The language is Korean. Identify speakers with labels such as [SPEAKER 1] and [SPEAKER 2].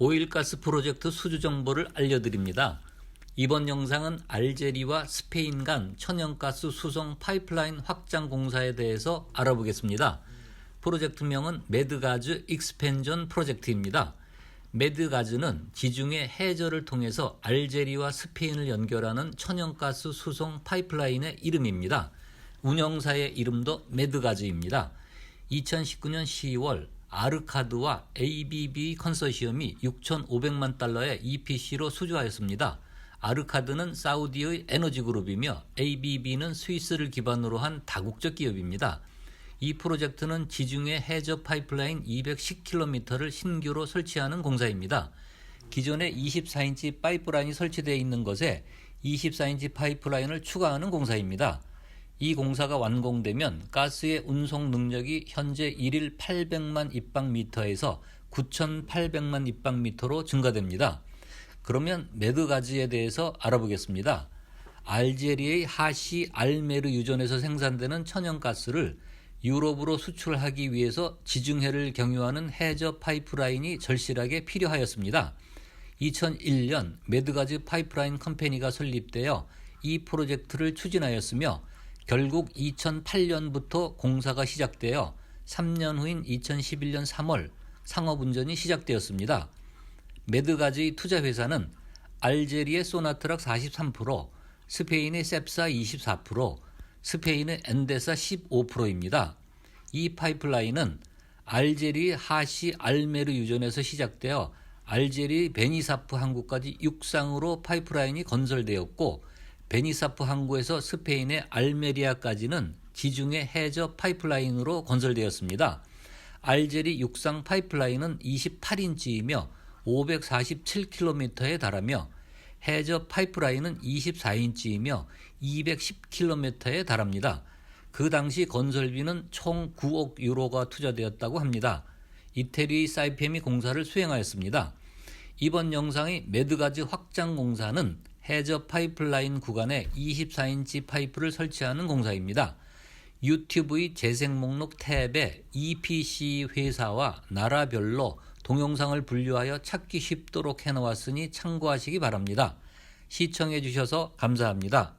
[SPEAKER 1] 오일가스 프로젝트 수주 정보를 알려드립니다. 이번 영상은 알제리와 스페인 간 천연가스 수송 파이프라인 확장 공사에 대해서 알아보겠습니다. 프로젝트명은 메드가즈 익스펜전 프로젝트입니다. 메드가즈는 지중해 해저를 통해서 알제리와 스페인을 연결하는 천연가스 수송 파이프라인의 이름입니다. 운영사의 이름도 메드가즈입니다. 2019년 10월 아르카드와 ABB 컨소시엄이 6,500만 달러의 EPC로 수주하였습니다. 아르카드는 사우디의 에너지 그룹이며 ABB는 스위스를 기반으로 한 다국적 기업입니다. 이 프로젝트는 지중해 해저 파이프라인 210km를 신규로 설치하는 공사입니다. 기존에 24인치 파이프라인이 설치되어 있는 것에 24인치 파이프라인을 추가하는 공사입니다. 이 공사가 완공되면 가스의 운송 능력이 현재 1일 800만 입방미터에서 9,800만 입방미터로 증가됩니다. 그러면 메드가즈에 대해서 알아보겠습니다. 알제리의 하시 알메르 유전에서 생산되는 천연가스를 유럽으로 수출하기 위해서 지중해를 경유하는 해저 파이프라인이 절실하게 필요하였습니다. 2001년 메드가즈 파이프라인 컴퍼니가 설립되어 이 프로젝트를 추진하였으며 결국 2008년부터 공사가 시작되어 3년 후인 2011년 3월 상업운전이 시작되었습니다. 메드가즈의 투자회사는 알제리의 소나트락 43%, 스페인의 셉사 24%, 스페인의 엔데사 15%입니다. 이 파이프라인은 알제리 하시 알메르 유전에서 시작되어 알제리 베니사프 항구까지 육상으로 파이프라인이 건설되었고 베니사프 항구에서 스페인의 알메리아까지는 지중해 해저 파이프라인으로 건설되었습니다. 알제리 육상 파이프라인은 28인치이며 547km에 달하며 해저 파이프라인은 24인치이며 210km에 달합니다. 그 당시 건설비는 총 9억 유로가 투자되었다고 합니다. 이태리 사이페미 공사를 수행하였습니다. 이번 영상의 메드가즈 확장 공사는 해저 파이프라인 구간에 24인치 파이프를 설치하는 공사입니다. 유튜브의 재생 목록 탭에 EPC 회사와 나라별로 동영상을 분류하여 찾기 쉽도록 해놓았으니 참고하시기 바랍니다. 시청해 주셔서 감사합니다.